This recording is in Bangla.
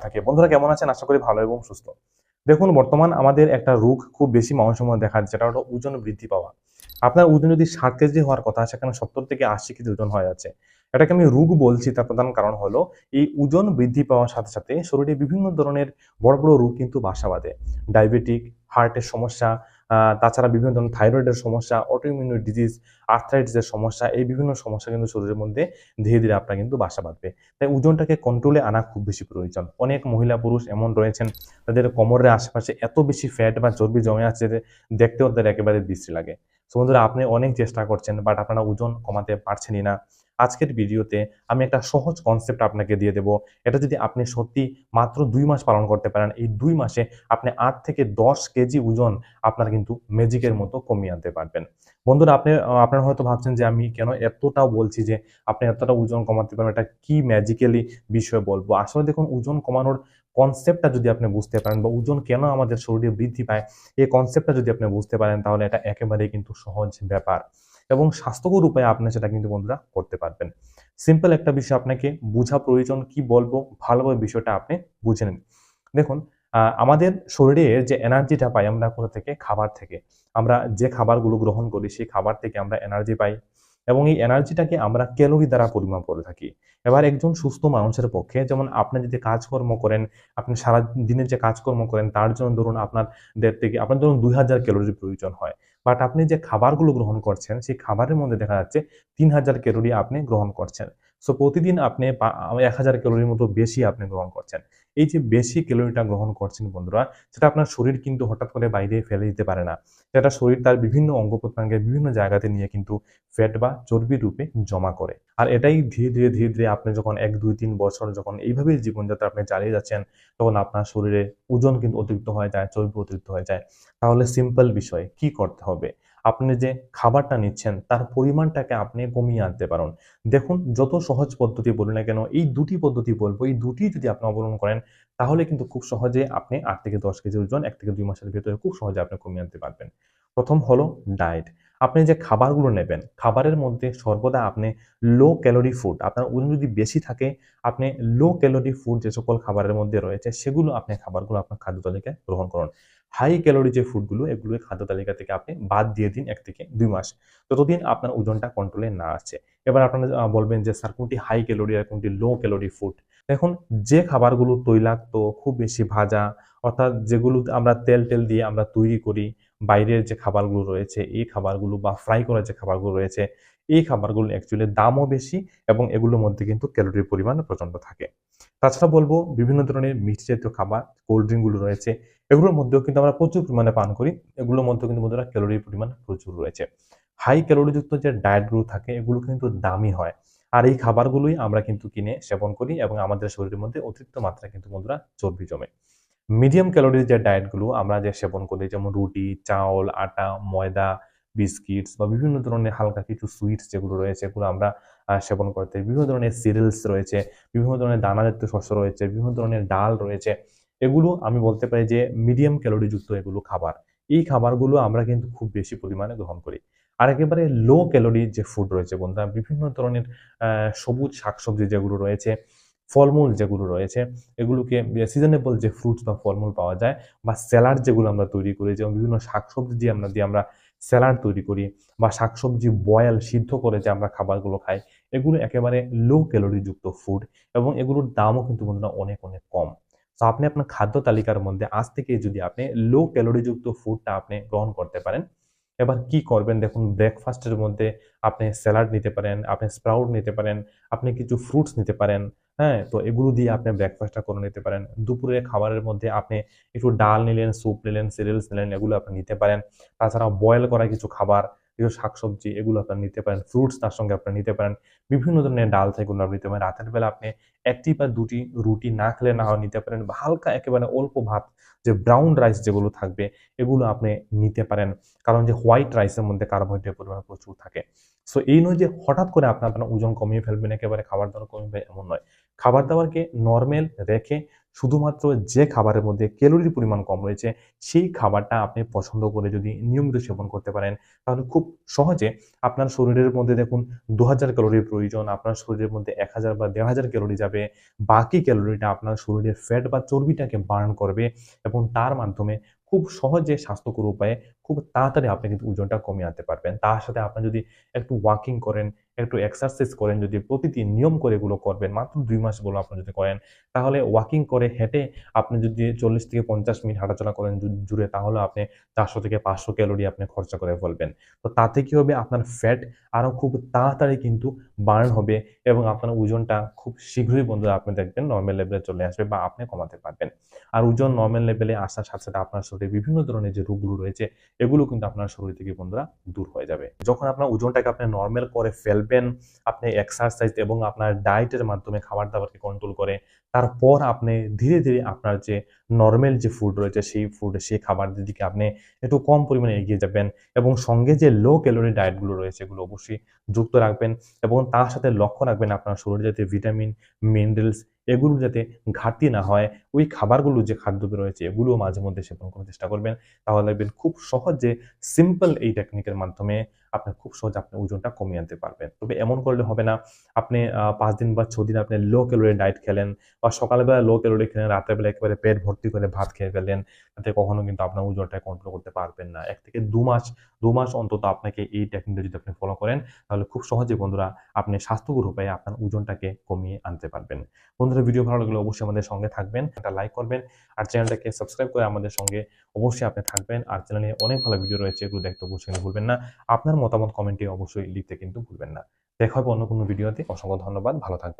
থাকে। বন্ধুরা, কেমন আছেন? আশা করি ভালো এবং সুস্থ। দেখুন, বর্তমান আমাদের একটা রোগ খুব বেশি মানুষের মধ্যে দেখা যেটা হলো ওজন বৃদ্ধি পাওয়া। আপনার ওজন যদি ষাট কেজি হওয়ার কথা, সেখানে সত্তর থেকে আশি কেজি ওজন হয়ে যাচ্ছে। এটাকে আমি রোগ বলছি, তার প্রধান কারণ হলো এই ওজন বৃদ্ধি পাওয়ার সাথে সাথে শরীরে বিভিন্ন ধরনের বড় বড় রোগ কিন্তু বাসা বাঁধে। ডায়াবেটিক, হার্টের সমস্যা তাছাড়া বিভিন্ন ধরনের থাইরয়েডের সমস্যা অটোইমিউন ডিজিজ আর্থ্রাইটিসের সমস্যা, এই বিভিন্ন সমস্যা কিন্তু শরীরের মধ্যে ধীরে ধীরে আপনার কিন্তু বাসা বাঁধবে। তাই ওজনটাকে কন্ট্রোলে আনা খুব বেশি প্রয়োজন। অনেক মহিলা পুরুষ এমন রয়েছেন, তাদের কোমরের আশেপাশে এত বেশি ফ্যাট বা চর্বি জমে আছে যে দেখতেও তাদের একেবারে বিশ্রী লাগে। বন্ধুরা, আপনি অনেক চেষ্টা করছেন বাট আপনারা ওজন কমাতে পারছেনই না। আজকের ভিডিওতে আমি একটা সহজ কনসেপ্ট আপনাকে দিয়ে দেবো। এটা যদি আপনি সত্যি মাত্র দুই মাস পালন করতে পারেন, এই দুই মাসে আপনি আট থেকে দশ কেজি ওজন আপনার কিন্তু ম্যাজিকের মতো কমিয়ে আনতে পারবেন। বন্ধুরা, আপনি, আপনারা হয়তো ভাবছেন যে আমি কেন এতটাও বলছি যে আপনি এতটা ওজন কমাতে পারবেন, এটা কি ম্যাজিক্যালি বিষয় বলব? আসলে দেখুন, ওজন কমানোর কনসেপ্টটা যদি আপনি বুঝতে পারেন বা ওজন কেন আমাদের শরীরে বৃদ্ধি পায়, এই কনসেপ্টটা যদি আপনি বুঝতে পারেন, তাহলে এটা একেবারেই কিন্তু সহজ ব্যাপার। এবং স্বাস্থ্যকর উপায়ে আপনি সেটা কিন্তু বন্ধুরা করতে পারবেন। সিম্পল একটা বিষয় আপনাকে বোঝা প্রয়োজন, কি বলব? ভালোভাবে বিষয়টা আপনি বুঝে নিন। দেখুন আমাদের শরীরের যে এনার্জিটা পাই আমরা কোথা থেকে? খাবার থেকে। আমরা যে খাবারগুলো গ্রহণ করি, সেই খাবার থেকে আমরা এনার্জি পাই এবং এই এনার্জিটাকে আমরা ক্যালোরি দ্বারা পরিমাপ করে থাকি। এবার একজন সুস্থ মানুষের পক্ষে, যেমন আপনি যদি কাজকর্ম করেন, আপনি সারা দিনের যে কাজকর্ম করেন, তার জন্য ধরুন আপনার দেড় থেকে, আপনার ধরুন দুই হাজার ক্যালোরির প্রয়োজন হয়। বাট আপনি যে খাবারগুলো গ্রহণ করছেন, সেই খাবারের মধ্যে দেখা যাচ্ছে তিন হাজার ক্যালোরি আপনি গ্রহণ করছেন। সো প্রতিদিন আপনি এক হাজার ক্যালোরির মতো বেশি আপনি গ্রহণ করছেন। এই যে বেশি ক্যালোরিটা গ্রহণ করছেন বন্ধুরা, সেটা আপনার শরীর কিন্তু হঠাৎ করে বাইরে ফেলে দিতে পারে না। যেটা শরীর তার বিভিন্ন অঙ্গ প্রত্যঙ্গের বিভিন্ন জায়গাতে নিয়ে কিন্তু ফ্যাট বা চর্বির রূপে জমা করে। আর এটাই ধীরে ধীরে ধীরে ধীরে আপনি যখন এক, দুই, তিন বছর যখন এইভাবেই জীবনযাত্রা আপনি চালিয়ে যাচ্ছেন, তখন আপনার শরীরে ওজন কিন্তু অতিরিক্ত হয়ে যায়, চর্বি অতিরিক্ত হয়ে যায়। তাহলে সিম্পল বিষয়, কি করতে হবে? আপনি যে খাবারটা নিচ্ছেন, তার পরিমাণটাকে আপনি কমিয়ে আনতে পারেন। দেখুন, যত সহজ পদ্ধতি বলি না কেন, এই দুটি পদ্ধতি বলব, এই দুটি যদি আপনি অবলম্বন করেন তাহলে কিন্তু খুব সহজে আপনি আট থেকে দশ কেজি ওজন এক থেকে দুই মাসের ভিতরে খুব সহজে আপনি কমিয়ে আনতে পারবেন। প্রথম হলো ডায়েট আপনি যে খাবারগুলো নেবেন, খাবারের মধ্যে সর্বদা আপনি লো ক্যালোরি ফুড আপনার ওজন যদি বেশি থাকে, আপনি লো ক্যালোরি ফুড যে সকল খাবারের মধ্যে রয়েছে, সেগুলো আপনি খাবারগুলো আপনার খাদ্য তালিকায় গ্রহণ করুন। হাই ক্যালোরি যে ফুডগুলো এগুলো খাদ্য তালিকা থেকে আপনি বাদ দিয়ে দিন এক থেকে দুই মাস। ততদিন আপনার ওজনটা কন্ট্রোলে না আসছে। এবার আপনারা বলবেন যে, স্যার, কোনটি হাই ক্যালোরি আর কোনটি লো ক্যালোরি ফুড দেখুন যে খাবারগুলো তৈলাক্ত, খুব বেশি ভাজা, অর্থাৎ যেগুলো আমরা তেল টেল দিয়ে আমরা তৈরি করি, বাইরের যে খাবারগুলো রয়েছে, এই খাবারগুলো বা ফ্রাই করা যে খাবারগুলো রয়েছে, এই খাবারগুলো অ্যাকচুয়ালি দামও বেশি এবং এগুলোর মধ্যে কিন্তু ক্যালোরির পরিমাণ প্রচণ্ড থাকে। তাছাড়া বলব বিভিন্ন ধরনের মিষ্টি জাতীয় খাবার কোল্ড ড্রিঙ্কগুলো রয়েছে, এগুলোর মধ্যেও কিন্তু আমরা প্রচুর পরিমাণে পান করি, এগুলোর মধ্যেও কিন্তু বন্ধুরা ক্যালোরির পরিমাণ প্রচুর রয়েছে। হাই ক্যালোরিযুক্ত যে ডায়েটগুলো থাকে, এগুলো কিন্তু দামি হয়। আর এই খাবারগুলোই আমরা কিন্তু কিনে সেবন করি এবং আমাদের শরীরের মধ্যে অতিরিক্ত মাত্রায় কিন্তু বন্ধুরা চর্বি জমে। মিডিয়াম ক্যালোরির যে ডায়েটগুলো আমরা যে সেবন করি, যেমন রুটি, চাউল, আটা, ময়দা বিস্কিটস বা বিভিন্ন ধরনের হালকা কিছু সুইটস যেগুলো রয়েছে, এগুলো আমরা সেবন করতে বিভিন্ন ধরনের সিরিয়ালস রয়েছে, বিভিন্ন ধরনের দানা জাতীয় শস্য রয়েছে, বিভিন্ন ধরনের ডাল রয়েছে। এগুলো আমি বলতে পারি যে মিডিয়াম ক্যালোরিযুক্ত এগুলো খাবার। এই খাবারগুলো আমরা কিন্তু খুব বেশি পরিমাণে গ্রহণ করি। আর একেবারে লো ক্যালোরি যে ফুড রয়েছে বন্ধুরা, বিভিন্ন ধরনের সবুজ শাকসবজি যেগুলো রয়েছে, ফলমূল যেগুলো রয়েছে, এগুলোকে সিজনেবল যে ফ্রুটস বা ফলমূল পাওয়া যায় বা স্যালাড যেগুলো আমরা তৈরি করি, যেমন বিভিন্ন শাকসবজি দিয়ে আমরা দিয়ে আমরা স্যালাড তৈরি করি বা শাকসবজি বয়াল সিদ্ধ করে যে আমরা খাবারগুলো খাই, এগুলো একেবারে লো ক্যালোরিযুক্ত ফুড এবং এগুলোর দামও কিন্তু বন্ধুরা অনেক অনেক কম। তো আপনি আপনার খাদ্য তালিকার মধ্যে আজ থেকে যদি আপনি লো ক্যালোরিযুক্ত ফুডটা আপনি গ্রহণ করতে পারেন এবার কি করবেন? দেখুন ব্রেকফাস্টের মধ্যে আপনি স্যালাড নিতে পারেন, আপনি স্প্রাউট নিতে পারেন, আপনি কিছু ফ্রুটস নিতে পারেন হ্যাঁ? তো এগুলো দিয়ে আপনি ব্রেকফাস্টটা করে নিতে পারেন। দুপুরের খাবারের মধ্যে আপনি একটু ডাল নিলেন স্যুপ নিলেন সিরিয়ালস নিলেন, এগুলো আপনি নিতে পারেন। তাছাড়া বয়েল করা কিছু খাবার কিছু শাকসবজি এগুলো আপনি নিতে পারেন ফ্রুটস তার সঙ্গে আপনি নিতে পারেন। বিভিন্ন ধরনের ডাল এগুলো আপনি নিতে পারেন। রাতের বেলা আপনি একটি বা দুটি রুটি না খেলে না নিতে পারেন বা হালকা একেবারে অল্প ভাত, যে ব্রাউন রাইস যেগুলো থাকবে, এগুলো আপনি নিতে পারেন। কারণ যে হোয়াইট রাইসের মধ্যে কার্বোহাইড্রেট পরিমাণ প্রচুর থাকে। সো এই নয় যে হঠাৎ করে আপনি আপনার ওজন কমিয়ে ফেলবেন, একেবারে খাবার দাবার কমিয়ে ফেলবেন, এমন নয়। খাবার দাবারকে নর্মাল রেখে শুধুমাত্র যে খাবারের মধ্যে ক্যালোরির পরিমাণ কম রয়েছে, সেই খাবারটা আপনি পছন্দ করে যদি নিয়মিত সেবন করতে পারেন, তাহলে খুব সহজে আপনার শরীরের মধ্যে দেখুন দু হাজার ক্যালোরির প্রয়োজন, আপনার শরীরের মধ্যে এক হাজার বা দেড় হাজার ক্যালোরি যাবে, বাকি ক্যালোরিটা আপনার শরীরের ফ্যাট বা চর্বিটাকে বার্ন করবে এবং তার মাধ্যমে খুব সহজে স্বাস্থ্যকর উপায়ে খুব তাড়াতাড়ি আপনি কিন্তু ওজনটা কমিয়ে আনতে পারবেন। তার সাথে আপনি যদি একটু ওয়াকিং করেন, একটু এক্সারসাইজ করেন, যদি প্রতিদিন নিয়ম করে এগুলো করবেন, মাত্র দুই মাসগুলো আপনি যদি করেন, তাহলে ওয়াকিং করে হেঁটে আপনি যদি চল্লিশ থেকে পঞ্চাশ মিনিট হাঁটাচলা করেন জুড়ে, তাহলে আপনি চারশো থেকে পাঁচশো ক্যালোরি আপনি খরচা করে ফেলবেন। তো তাতে কী হবে? আপনার ফ্যাট আরও খুব তাড়াতাড়ি কিন্তু বার্ন হবে এবং আপনার ওজনটা খুব শীঘ্রই বন্ধুরা আপনি দেখবেন নর্মাল লেভেলে চলে আসবে বা আপনি কমাতে পারবেন। আর ওজন নর্মাল লেভেলে আসার সাথে সাথে আপনার শরীরে বিভিন্ন ধরনের যে রোগগুলো রয়েছে, এগুলো কিন্তু আপনার শরীর থেকে বন্ধুরা দূর হয়ে যাবে। যখন আপনার ওজনটাকে আপনি নর্মাল করে ফেলবেন, আপনি এক্সারসাইজ এবং আপনার ডায়েটের মাধ্যমে খাবার দাবারকে কন্ট্রোল করে, তারপর আপনি ধীরে ধীরে আপনার যে নর্মাল যে ফুড রয়েছে, সেই ফুড সেই খাবারের দিকে আপনি একটু কম পরিমাণে এগিয়ে যাবেন এবং সঙ্গে যে লো ক্যালোরি ডায়েটগুলো রয়েছে, এগুলো অবশ্যই যুক্ত রাখবেন এবং তার সাথে লক্ষ্য রাখবেন আপনার শরীরে যাতে ভিটামিন মিনারেলস এগুলো যাতে ঘাটতি না হয়, ওই খাবারগুলো যে খাদ্য রয়েছে এগুলো মাঝে মধ্যে সেবন করার চেষ্টা করবেন। তাহলে দেখবেন খুব সহজে সিম্পল এই টেকনিকের মাধ্যমে আপনি খুব সহজে আপনি ওজনটা কমিয়ে আনতে পারবেন। তবে এমন করলে হবে না, আপনি পাঁচ দিন বা ছদিন আপনি লো ক্যালোরি ডায়েট খেলেন বা সকালবেলা লো ক্যালোরি খেলেন, রাত্রেবেলা একেবারে পেট ভর্তি করে ভাত খেয়ে ফেলেন তাতে কখনো কিন্তু আপনার ওজনটা কন্ট্রোল করতে পারবেন না। এক থেকে দু মাস দু মাস অন্তত আপনাকে এই টেকনিকটা যদি আপনি ফলো করেন, তাহলে খুব সহজে বন্ধুরা আপনি স্বাস্থ্যকর উপায়ে আপনার ওজনটাকে কমিয়ে আনতে পারবেন। বন্ধুরা ভিডিও ভালো লাগলে অবশ্যই আমাদের সঙ্গে থাকবেন, একটা লাইক করবেন আর চ্যানেলটাকে সাবস্ক্রাইব করে আমাদের সঙ্গে অবশ্যই আপনি থাকবেন। আর চ্যানেলে অনেক ভালো ভিডিও রয়েছে, এগুলো দেখতে অবশ্যই ভুলবেন না। আপনার মতামত কমেন্টে অবশ্যই লিখতে কিন্তু ভুলবেন না। দেখা হবে অন্য কোনো ভিডিওতে। অসংখ্য ধন্যবাদ। ভালো থাকবেন।